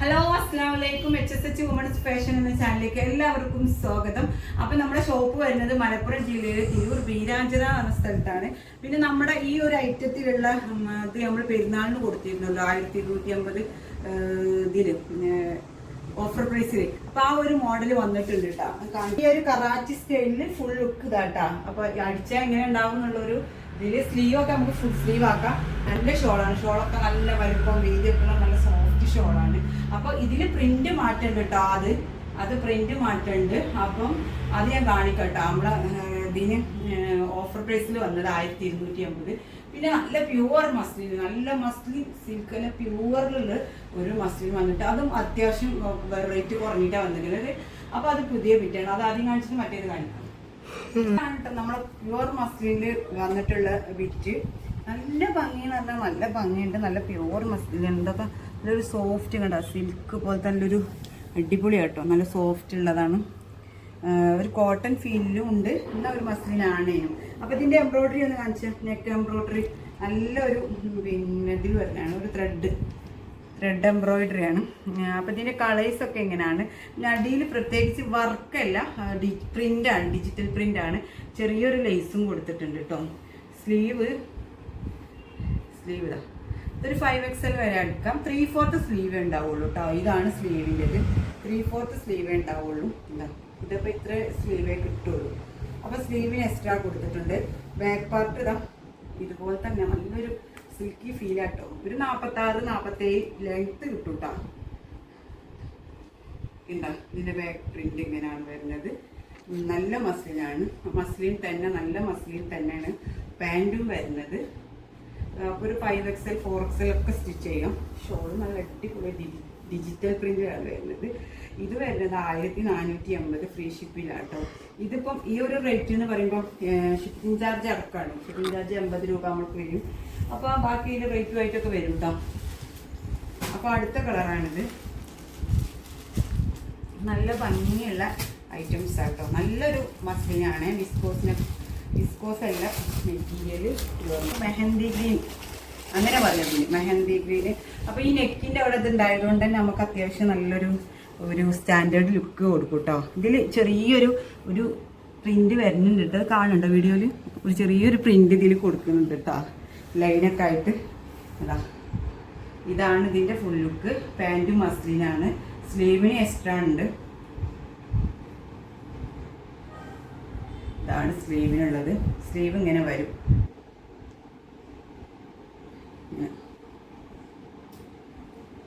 Hello അസ്സാം വലൈക്കും H S H women's fashion എന്ന ചാനലിലേക്ക് എല്ലാവർക്കും സ്വാഗതം. അപ്പൊ നമ്മുടെ ഷോപ്പ് വരുന്നത് മലപ്പുറം ജില്ലയിലെ തിരൂർ വീരാഞ്ചന എന്ന സ്ഥലത്താണ്. പിന്നെ നമ്മുടെ ഈ ഒരു ഐറ്റത്തിലുള്ള ഇത് നമ്മൾ പെരുന്നാളിന് കൊടുത്തിരുന്നല്ലോ ആയിരത്തി ഇരുന്നൂറ്റി അമ്പത് ഇതിൽ ഓഫർ പ്രൈസിൽ അപ്പൊ ആ ഒരു മോഡൽ വന്നിട്ടുണ്ട് കേട്ടോ ഈ ഒരു കറാച്ചി സ്റ്റൈലിൽ ഫുൾ ലുക്ക് ഇതാട്ടാ അപ്പൊ അടിച്ചാൽ എങ്ങനെ ഉണ്ടാവും എന്നുള്ളൊരു ഇതിൽ സ്ലീവ് ഒക്കെ നമുക്ക് ഫുൾ സ്ലീവ് ആക്കാം. നല്ല ഷോളാണ് ഷോളൊക്കെ നല്ല വലുപ്പം വീതിയൊക്കെ നല്ല സോഫ്റ്റ് ഷോളാണ് അപ്പൊ ഇതിൽ പ്രിന്റ് മാറ്റണ്ട് കേട്ടോ അത്. അത് പ്രിന്റ് മാറ്റണ്ട്. അപ്പം അത് ഞാൻ കാണിക്കട്ടോ. നമ്മളെ ഇതിന് ഓഫർ പ്രൈസിൽ വന്നത് ആയിരത്തി ഇരുന്നൂറ്റി അമ്പത് പിന്നെ നല്ല പ്യുവർ മസ്ലിൻ നല്ല മസ്ലിൻ സിൽക്കിലെ പ്യുവറിലുള്ള ഒരു മസ്ലിൻ വന്നിട്ട് അതും അത്യാവശ്യം റേറ്റ് കുറഞ്ഞിട്ടാണ് വന്നിട്ടുള്ളത് അപ്പൊ അത് പുതിയ ബിറ്റാണ് അത് ആദ്യം കാണിച്ചിട്ട് മറ്റേത് കാണിക്കാം. നമ്മളെ പ്യുവർ മസ്ലിനിൽ വന്നിട്ടുള്ള ബിറ്റ് നല്ല ഭംഗി എന്ന് പറഞ്ഞാൽ നല്ല ഭംഗിയുണ്ട്. നല്ല പ്യുവർ മസ്ലിൻ എന്തൊക്കെ നല്ലൊരു സോഫ്റ്റ് കണ്ട? സിൽക്ക് പോലെ തന്നെ ഒരു അടിപൊളി കേട്ടോ. നല്ല സോഫ്റ്റ് ഉള്ളതാണ്. ഒരു കോട്ടൺ ഫീലിലും ഉണ്ട്. എന്നാൽ ഒരു മസ്ലിനാണേനും അപ്പൊ ഇതിന്റെ എംബ്രോയ്ഡറി ഒന്ന് കാണിച്ച. നെക്ക് എംബ്രോയിഡറി നല്ലൊരു പിന്നെ ഇതിൽ വരുന്നതാണ്. ഒരു ത്രെഡ് ത്രെഡ് എംബ്രോയിഡറി ആണ്. അപ്പം ഇതിന്റെ കളേഴ്സ് ഒക്കെ എങ്ങനെയാണ്? പിന്നെ അടിയിൽ പ്രത്യേകിച്ച് വർക്കല്ല പ്രിന്റ് ആണ്. ഡിജിറ്റൽ പ്രിന്റ് ആണ്. ചെറിയൊരു ലേസും കൊടുത്തിട്ടുണ്ട് കേട്ടോ. സ്ലീവ് സ്ലീവ് ഇതാ. ഇതൊരു ഫൈവ് എക്സ് എൽ വരെ എടുക്കാം ത്രീ ഫോർത്ത് സ്ലീവ് ഉണ്ടാവുള്ളൂ കേട്ടോ ഇതാണ് സ്ലീവിന്റെത് ത്രീ ഫോർത്ത് സ്ലീവേ ഉണ്ടാവുള്ളൂ. ഇതിപ്പോൾ ഇത്ര സ്ലീവേ കിട്ടുള്ളൂ. അപ്പോൾ സ്ലീവിന് എക്സ്ട്രാ കൊടുത്തിട്ടുണ്ട്. ബാക്ക് പാർട്ട് ഇതാ. ഇതുപോലെ തന്നെ നല്ലൊരു സിൽക്കി ഫീൽ ആട്ടോ. ഒരു നാൽപ്പത്തി ആറ് നാൽപ്പത്തേഴ് ലെങ്ത്ത് കിട്ടും കേട്ടോ ഉണ്ടാ ഇതിന്റെ ബാക്ക് പ്രിന്റ് ഇങ്ങനെയാണ് വരുന്നത്. നല്ല മസ്ലിനാണ് മസ്ലിൻ തന്നെ നല്ല മസ്ലിൻ തന്നെയാണ്. പാന്റും വരുന്നത്. ഒരു ഫൈവ് എക്സൽ ഫോർ എക്സൽ ഒക്കെ സ്റ്റിച്ച് ചെയ്യാം. ഷോൾ നല്ല അടിപൊളി ഡിജിറ്റൽ പ്രിന്റാണ് വരുന്നത്. ഇത് വരുന്നത് ആയിരത്തി നാനൂറ്റി അമ്പത് ഫ്രീ ഷിപ്പിലാട്ടോ ഇതിപ്പം ഈ ഒരു റേറ്റ് എന്ന് പറയുമ്പോൾ ഷിപ്പിംഗ് ചാർജ് അടക്കാണ്. ഷിപ്പിംഗ് ചാർജ് എൺപത് രൂപ നമ്മൾക്ക് വരും. അപ്പോൾ ബാക്കി ഇതിന്റെ റേറ്റുമായിട്ടൊക്കെ വരും കേട്ടോ അപ്പോൾ അടുത്ത കളറാണിത് നല്ല ഭംഗിയുള്ള ഐറ്റംസ് ആട്ടോ നല്ലൊരു മസ്ലിനാണ് വിസ്കോസിന് വിസ്കോസ് അല്ല മെറ്റീരിയൽ മെഹന്തി ഗ്രീൻ. അങ്ങനെ പറഞ്ഞു മെഹന്തി ഗ്രീൻ അപ്പോൾ ഈ നെക്കിന്റെ അവിടെ ഇത് ഉണ്ടായതുകൊണ്ട് തന്നെ നമുക്ക് അത്യാവശ്യം നല്ലൊരു ഒരു സ്റ്റാൻഡേർഡ് ലുക്ക് കൊടുക്കും കേട്ടോ ഇതിൽ ചെറിയൊരു ഒരു പ്രിന്റ് വരുന്നുണ്ട് കേട്ടോ കാണുന്നുണ്ടോ വീഡിയോയിൽ ഒരു ചെറിയൊരു പ്രിന്റ് ഇതിൽ കൊടുക്കുന്നുണ്ട് കേട്ടോ ലൈനൊക്കെ ആയിട്ട്. അതാ. ഇതാണ് ഇതിന്റെ ഫുൾ ലുക്ക്. പാന്റും മസ്ലിനാണ്. സ്ലീവിന് എക്സ്ട്രാ ഉണ്ട്. ഇതാണ് സ്ലീവിനുള്ളത്. സ്ലീവ് ഇങ്ങനെ വരും.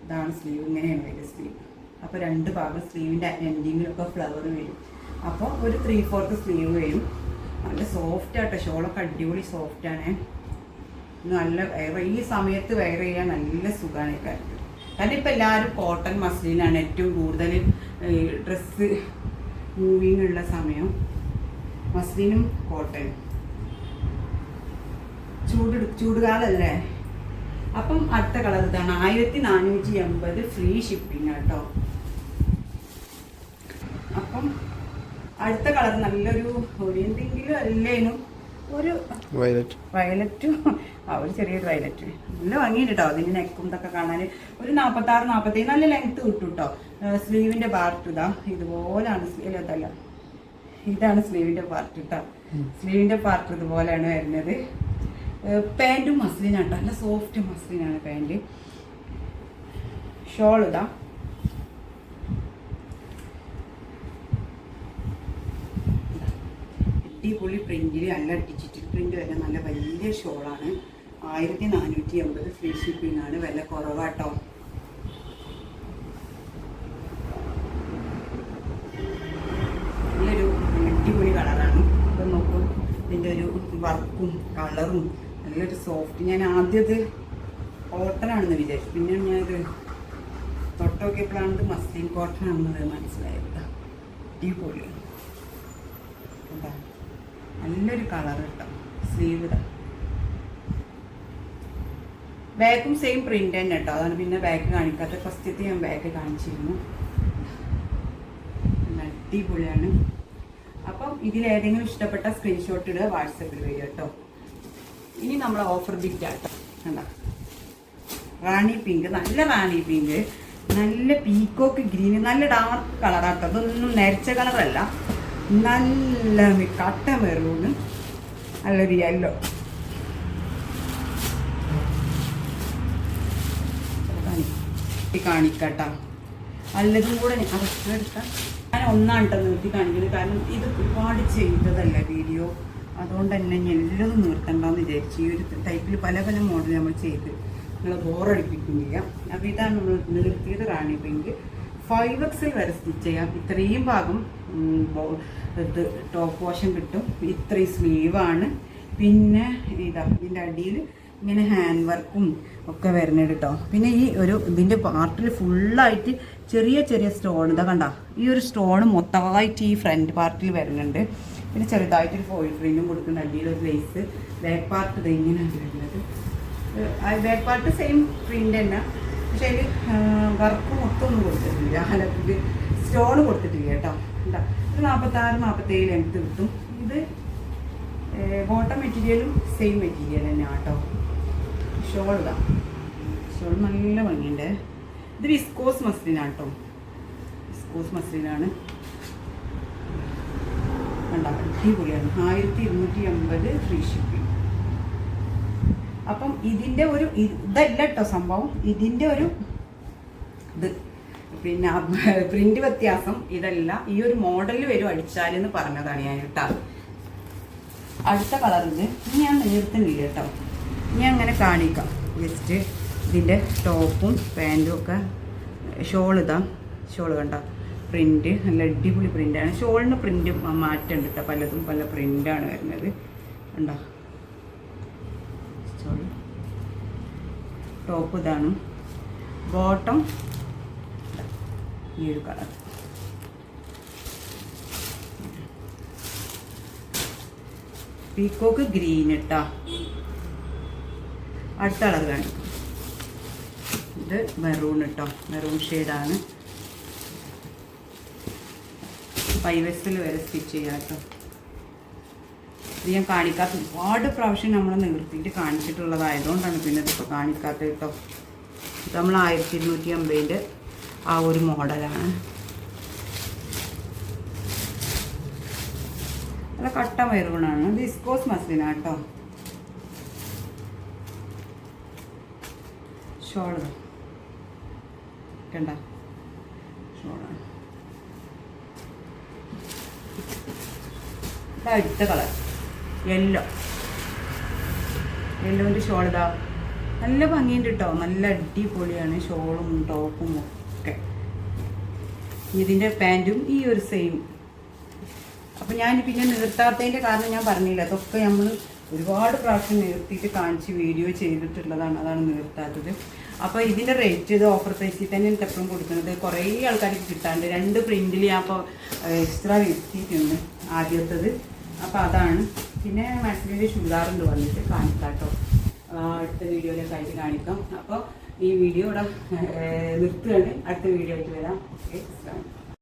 ഇതാണ് സ്ലീവ് ഇങ്ങനെയാണ് വരിക സ്ലീവ്. അപ്പോൾ രണ്ട് ഭാഗം സ്ലീവിന്റെ എൻഡിങ്ങിലൊക്കെ ഫ്ലവർ വരും. അപ്പോൾ ഒരു ത്രീ ഫോർത്ത് സ്ലീവ് വരും. നല്ല സോഫ്റ്റ് ആട്ടോ. ഷോളൊക്കെ അടിപൊളി സോഫ്റ്റ് ആണ്. നല്ല വയറ് ഈ സമയത്ത് വെയർ ചെയ്യാൻ നല്ല സുഖമാണ് കാരണം ഇപ്പം എല്ലാവരും കോട്ടൺ മസ്ലിനാണ് ഏറ്റവും കൂടുതൽ ഡ്രസ്സ് മൂവിങ് ഉള്ള സമയം. മസ്ലിനും കോട്ടൺ ചൂട് ചൂടുകാലല്ലേ അപ്പം അടുത്ത കളർ ഇതാണ്. ആയിരത്തി നാനൂറ്റി എൺപത് ഫ്രീ ഷിപ്പിംഗ് കേട്ടോ അപ്പം അടുത്ത കളർ നല്ലൊരു എന്തെങ്കിലും അല്ലേനും ഒരു വയലറ്റ് വയലറ്റും ആ ഒരു ചെറിയൊരു വയലറ്റ് നല്ല ഭംഗിയുണ്ട് കേട്ടോ അതിന്റെ നെക്കും ഇതൊക്കെ കാണാൻ ഒരു നാൽപ്പത്തി ആറ് നാൽപ്പത്തി നല്ല ലെങ്ത് കിട്ടും കേട്ടോ സ്ലീവിന്റെ പാർട്ട് ഇതാ. ഇതുപോലാണ് സ്ലീവ് അതല്ല ഇതാണ് സ്ലീവിന്റെ പാർട്ട് കേട്ടോ സ്ലീവിന്റെ പാർട്ട് ഇതുപോലെയാണ് വരുന്നത്. പാന്റും മസ്ലിനാണ് കേട്ടോ നല്ല സോഫ്റ്റ് മസ്ലിനാണ് പാന്റ് ഷോൾ ഇതാ അടിപൊളി പ്രിന്റിൽ നല്ല ഡിജിറ്റൽ പ്രിന്റ് വരെ നല്ല വലിയ ഷോളാണ്. ആയിരത്തി നാനൂറ്റി എൺപത് ഫ്രീ ഷിപ്പിംഗ് ആണ് വില കുറവാട്ടോ നല്ലൊരു അടിപൊളി കളറാണ് ഇപ്പം നോക്കും ഇതിന്റെ ഒരു വർക്കും കളറും നല്ലൊരു സോഫ്റ്റ് ഞാൻ ആദ്യത് കോട്ടൺ ആണെന്ന് വിചാരിച്ചു. പിന്നെ ഞാനത് തൊട്ട് നോക്കിയപ്പോഴാണ് ഇത് മസ്ലിൻ കോട്ടൺ ആണെന്നത് മനസ്സിലായത്. അടിപൊളി. എന്താ? നല്ലൊരു കളർ കേട്ടോ. സ്ലീവ് ഇതാ ബാക്കും സെയിം പ്രിന്റ് തന്നെ കേട്ടോ. അതാണ് പിന്നെ ബാക്ക് കാണിക്കാത്ത. ഫസ്റ്റത്തെ ഞാൻ ബാക്ക് കാണിച്ചിരുന്നു. അടിപൊളിയാണ്. അപ്പം ഇതിൽ ഏതെങ്കിലും ഇഷ്ടപ്പെട്ട സ്ക്രീൻഷോട്ട് ഇടുക വാട്സപ്പിൽ വരിക കേട്ടോ. ഇനി നമ്മളെ ഓഫർ ബിറ്റ് ആട്ടോ കണ്ട? റാണി പിങ്ക് നല്ല റാണി പിങ്ക് നല്ല പീക്കോക്ക് ഗ്രീന് നല്ല ഡാർക്ക് കളറാട്ടോ അതൊന്നും നരച്ച കളറല്ല നല്ല കട്ട മെറൂണ് നല്ലൊരു യെല്ലോ കാണിക്കട്ടാ. നല്ലതും കൂടെ അതൊക്കെ എടുക്കാം. ഞാൻ ഒന്നാണ് കേട്ടോ നിർത്തി കാണിക്കുന്നത് കാരണം ഇത് ഒരുപാട് ചെയ്തതല്ല വീഡിയോ? അതുകൊണ്ട് തന്നെ ഞാൻ എല്ലാം നിർത്തണ്ടെന്ന് വിചാരിച്ചു ഈ ഒരു ടൈപ്പിൽ പല പല മോഡൽ നമ്മൾ ചെയ്ത് നിങ്ങൾ ബോറടിപ്പിക്കുന്നില്ല. അപ്പോൾ ഇതാണ് നമ്മൾ നിർത്തിയത് റാണി പിങ്ക് ഫൈവ് എക്സിൽ വരെ സ്റ്റിച്ച് ചെയ്യാം. ഇത്രയും ഭാഗം ഇത് ടോപ്പ് വാഷൻ കിട്ടും. ഇത്രയും സ്ലീവാണ്. പിന്നെ ഇതാ ഇതിന്റെ അടിയിൽ ഇങ്ങനെ ഹാൻഡ് വർക്കും ഒക്കെ വരുന്നുണ്ട് കേട്ടോ. പിന്നെ ഈ ഒരു ഇതിന്റെ പാർട്ടിൽ ഫുള്ളായിട്ട് ചെറിയ ചെറിയ സ്റ്റോൺ ഇതാ കണ്ട? ഈ ഒരു സ്റ്റോൺ മൊത്തമായിട്ട് ഈ ഫ്രണ്ട് പാർട്ടിൽ വരുന്നുണ്ട്. പിന്നെ ചെറുതായിട്ടൊരു ഫോയിൽ പ്രിന്റും കൊടുക്കുന്നുണ്ട്. ഒരു ലേസ് ബാക്ക് പാർട്ട് ഇത് ഇങ്ങനെയാണ് വരുന്നത്. ബാക്ക് പാർട്ട് സെയിം പ്രിന്റ് തന്നെ. പക്ഷേ അതിൽ വർക്ക് മൊത്തം ഒന്നും കൊടുത്തിട്ടില്ല. ഹലത്തിൽ സ്റ്റോൺ കൊടുത്തിട്ടില്ല കേട്ടോ. എന്താ ഒരു നാൽപ്പത്താറ് നാൽപ്പത്തേഴ് ലെങ്ത്ത് കിട്ടും. ഇത് ബോട്ടം മെറ്റീരിയലും സെയിം മെറ്റീരിയൽ തന്നെ കേട്ടോ. ഷോൾ ഷോൾ നല്ല ഭംഗിയുണ്ട്. ഇത് വിസ്കോസ് മസ്ലിനാണ് കേട്ടോ വിസ്കോസ് മസ്ലിനാണ്. കണ്ട അടിപൊളിയാണ് ആയിരത്തി ഇരുന്നൂറ്റി അമ്പത് ഫ്രീ ഷിപ്പിംഗ്. അപ്പം ഇതിന്റെ ഒരു ഇതല്ല കേട്ടോ സംഭവം. ഇതിന്റെ ഒരു ഇത്. പിന്നെ പ്രിന്റ് വ്യത്യാസം ഇതല്ല. ഈ ഒരു മോഡലിൽ വരും അടിച്ചാലെന്ന് പറഞ്ഞതാണ് ഞാൻ കേട്ടോ. അടുത്ത കളറിൽ ഞാൻ നേരത്തെ കേട്ടോ ഇനി അങ്ങനെ കാണിക്കാം. ജസ്റ്റ് ഇതിന്റെ ടോപ്പും പാന്റും ഒക്കെ. ഷോൾ ഇതാ. ഷോൾ കണ്ട? പ്രിന്റ് നല്ല അടിപൊളി പ്രിന്റാണ് ഷോളിന് പ്രിന്റ് മാറ്റമുണ്ട് കേട്ടോ. പലതും പല പ്രിന്റാണ് വരുന്നത്. കണ്ടോ? ഷോൾ ടോപ്പ് ഇതാണ്. ബോട്ടം ഈ ഒരു കളർ പീക്കോക്ക് ഗ്രീൻ ഇട്ടാ. അടുത്ത കളർ കാണിക്കും ഇത് മെറൂൺ ഇട്ടോ മെറൂൺ ഷെയ്ഡാണ്. ഫൈവ് എക്സിൽ വരെ സ്റ്റിച്ച് ചെയ്യാം കേട്ടോ ഇത് ഞാൻ കാണിക്കാത്ത ഒരുപാട് പ്രാവശ്യം നമ്മൾ നിർത്തിയിട്ട് കാണിച്ചിട്ടുള്ളതായതുകൊണ്ടാണ് പിന്നെ ഇതിപ്പോൾ കാണിക്കാത്തത് കേട്ടോ ഇത് നമ്മൾ ആയിരത്തി ഇരുന്നൂറ്റി അമ്പതിന്റെ ആ ഒരു മോഡലാണ്. നല്ല കട്ട മെറൂണാണ്. ഡിസ്കോസ് കേട്ടോ ഷോൾ. കണ്ട? ഷോളാണ്. ഇതാ അടുത്ത കളർ. യെല്ലോ. യെല്ലോന്റെ ഷോൾ ഇതാ. നല്ല ഭംഗിയുണ്ട് കേട്ടോ നല്ല അടിപൊളിയാണ് ഷോളും ടോപ്പും ഒക്കെ. ഇതിന്റെ പാന്റും ഈ ഒരു സെയിം അപ്പം ഞാൻ പിന്നെ നിർത്താത്തതിന്റെ കാരണം ഞാൻ പറഞ്ഞില്ല. അതൊക്കെ നമ്മൾ ഒരുപാട് പ്രാവശ്യം നിർത്തിയിട്ട് കാണിച്ച് വീഡിയോ ചെയ്തിട്ടുള്ളതാണ് അതാണ് നിർത്താത്തത്. അപ്പോൾ ഇതിന്റെ റേറ്റ് ഇത് ഓഫർ പ്രൈസിൽ തന്നെ എപ്പോഴും കൊടുക്കുന്നത്. കുറേ ആൾക്കാർക്ക് കിട്ടാണ്ട് രണ്ട് പ്രിന്റിൽ ഞാൻ അപ്പോൾ എക്സ്ട്രാ വരുത്തിയിട്ടുണ്ട് ആദ്യത്തത്. അപ്പോൾ അതാണ്. പിന്നെ മാക്സിമിന്റെ ചുരിദാറുണ്ട് വന്നിട്ട് കാണിക്കാട്ടോ. അടുത്ത വീഡിയോയിലേക്ക് ആയിട്ട് കാണിക്കാം. അപ്പോൾ ഈ വീഡിയോ ഇവിടെ നിർത്തുകയാണ്. അടുത്ത വീഡിയോ ആയിട്ട് വരാം. ഓക്കെ